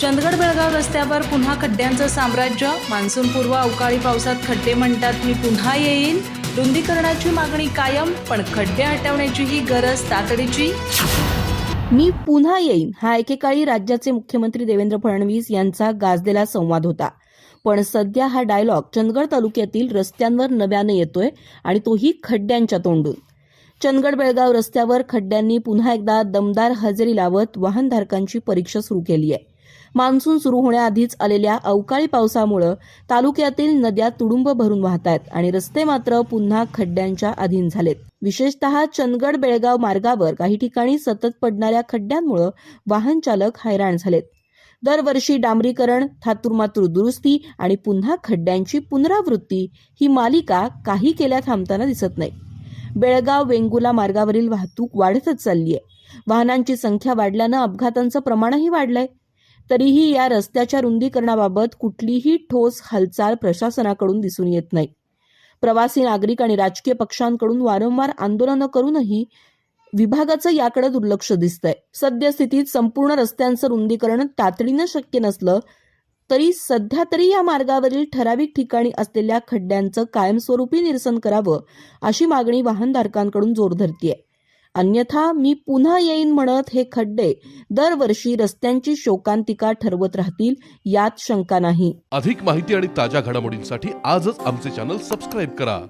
चंदगड बेळगाव रस्त्यावर पुन्हा खड्ड्यांचं साम्राज्य. मान्सूनपूर्व अवकाळी पावसात खड्डे म्हणतात मी पुन्हा येईन. रुंदीकरणाची मागणी कायम पण खड्डे हटवण्याची ही गरज तातडीची. मी पुन्हा येईन हा एकेकाळी राज्याचे मुख्यमंत्री देवेंद्र फडणवीस यांचा गाजलेला संवाद होता. पण सध्या हा डायलॉग चंदगड तालुक्यातील रस्त्यांवर नव्याने येतोय आणि तोही खड्ड्यांच्या तोंडून. चंदगड बेळगाव रस्त्यावर खड्ड्यांनी पुन्हा एकदा दमदार हजेरी लावत वाहनधारकांची परीक्षा सुरू केली आहे मान्सून सुरू होण्याआधीच आलेल्या अवकाळी पावसामुळं तालुक्यातील नद्या तुडुंब भरून वाहत आहेत आणि रस्ते मात्र पुन्हा खड्ड्यांच्या अधीन झालेत. विशेषतः चंदगड बेळगाव मार्गावर काही ठिकाणी सतत पडणाऱ्या खड्ड्यांमुळं वाहन चालक हैराण झालेत. दरवर्षी डांबरीकरण थातुरमातूर दुरुस्ती आणि पुन्हा खड्ड्यांची पुनरावृत्ती ही मालिका काही केल्या थांबताना दिसत नाही. बेळगाव वेंगुला मार्गावरील वाहतूक वाढतच चालली आहे वाहनांची संख्या वाढल्यानं अपघातांचं प्रमाणही वाढलंय. तरीही या रस्त्याच्या रुंदीकरणाबाबत कुठलीही ठोस हालचाल प्रशासनाकडून दिसून येत नाही. प्रवासी नागरिक आणि राजकीय पक्षांकडून वारंवार आंदोलनं करूनही विभागाचं याकडे दुर्लक्ष दिसतंय. सद्यस्थितीत संपूर्ण रस्त्यांचं रुंदीकरण तातडीनं शक्य नसलं तरी सध्या तरी या मार्गावरील ठराविक ठिकाणी असलेल्या खड्ड्यांचं कायमस्वरूपी निरसन करावं अशी मागणी वाहनधारकांकडून जोर धरतीये. अन्यथा मी पुन्हा येईन म्हणत हे खड्डे दरवर्षी रस्त्यांची शोकांतिका ठरवत राहतील यात शंका नाही. अधिक माहिती आणि ताज्या घडामोडींसाठी आजच आमचे चॅनल सबस्क्राईब करा.